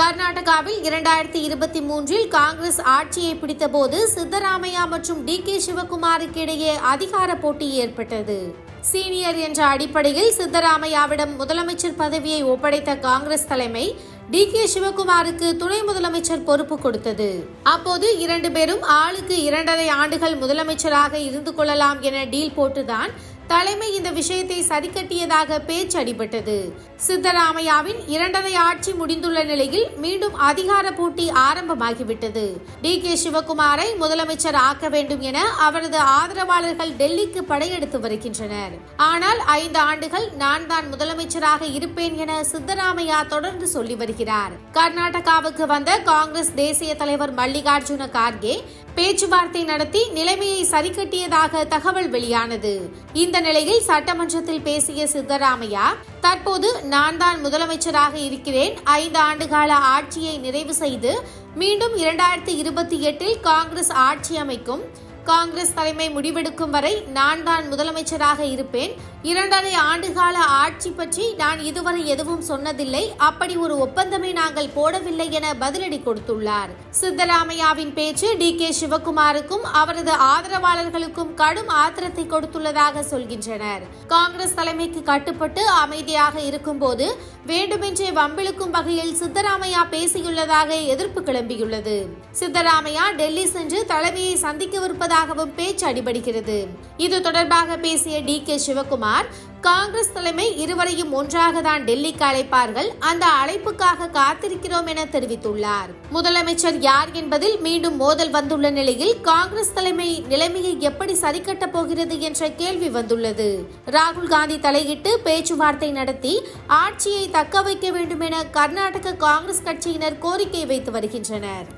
கர்நாடகாவில் இரண்டாயிரத்தி இருபத்தி மூன்றில் காங்கிரஸ் ஆட்சியை பிடித்தபோது சித்தராமையா மற்றும் டி கே சிவகுமாருக்கு இடையே அதிகார போட்டி ஏற்பட்டது. சீனியர் என்ற அடிப்படையில் சித்தராமையாவிடம் முதலமைச்சர் பதவியை ஒப்படைத்த காங்கிரஸ் தலைமை டி கே சிவகுமாருக்கு துணை முதலமைச்சர் பொறுப்பு கொடுத்தது. அப்போது இரண்டு பேரும் ஆளுக்கு இரண்டரை ஆண்டுகள் முதலமைச்சராக இருந்து கொள்ளலாம் என டீல் போட்டுதான் தலைமை இந்த விஷயத்தை சரிக்கட்டியதாக பேச்சு அடிபட்டது சித்தராமையாவின் இரண்டரை ஆட்சி முடிந்துள்ள நிலையில் மீண்டும் அதிகார போட்டி ஆரம்பமாகிவிட்டது. டி. கே. சிவகுமாரை முதலமைச்சர் ஆக்க வேண்டும் என அவரது ஆதரவாளர்கள் டெல்லிக்கு படையெடுத்து வருகின்றனர். ஆனால் ஐந்து ஆண்டுகள் நான் தான் முதலமைச்சராக இருப்பேன் என சித்தராமையா தொடர்ந்து சொல்லி வருகிறார். கர்நாடகாவுக்கு வந்த காங்கிரஸ் தேசிய தலைவர் மல்லிகார்ஜுன கார்கே பேச்சுவார்த்தை நடத்தி நிலைமையை சரிக்கட்டியதாக தகவல் வெளியானது. இந்த நிலையில் சட்டமன்றத்தில் பேசிய சித்தராமையா தற்போது நான் தான் முதலமைச்சராக இருக்கிறேன். ஐந்து ஆண்டுகால ஆட்சியை நிறைவு செய்து மீண்டும் இரண்டாயிரத்தி இருபத்தி எட்டில் காங்கிரஸ் ஆட்சி அமைக்கும். காங்கிரஸ் தலைமை முடிவெடுக்கும் வரை நான் தான் முதலமைச்சராக இருப்பேன். இரண்டரை ஆண்டுகால ஆட்சி பற்றி நான் இதுவரை எதுவும் சொன்னதில்லை. அப்படி ஒரு ஒப்பந்தமே நாங்கள் போடவில்லை என பதிலடி கொடுத்துள்ளார். சித்தராமையாவின் பேச்சு டி. கே. சிவகுமாருக்கும் அவரது ஆதரவாளர்களுக்கும் கடும் ஆத்திரத்தை கொடுத்துள்ளதாக சொல்கின்றனர். காங்கிரஸ் தலைமைக்கு கட்டுப்பட்டு அமைதியாக இருக்கும்போது வேண்டுமென்றே வம்பிழுக்கும் வகையில் சித்தராமையா பேசியுள்ளதாக எதிர்ப்பு கிளம்பியுள்ளது. சித்தராமையா டெல்லி சென்று தலைமையை இருப்பதாகவும் பேச்சு அடிபடுகிறது. இது தொடர்பாக பேசிய டி கே சிவகுமார் காங்கிரஸ் தலைமை இருவரையும் ஒன்றாக தான் டெல்லிக்கு அழைப்பார்கள் அந்த அழைப்புக்காக காத்திருக்கிறோம் என தெரிவித்துள்ளார். முதலமைச்சர் யார் என்பதில் மீண்டும் மோதல் வந்துள்ள நிலையில் காங்கிரஸ் தலைமை நிலைமையை எப்படி சரிக்கட்டப் போகிறது என்ற கேள்வி வந்துள்ளது. ராகுல் காந்தி தலையிட்டு பேச்சுவார்த்தை நடத்தி ஆட்சியை தக்க வைக்க வேண்டும் என கர்நாடக காங்கிரஸ் கட்சியினர் கோரிக்கை வைத்து வருகின்றனர்.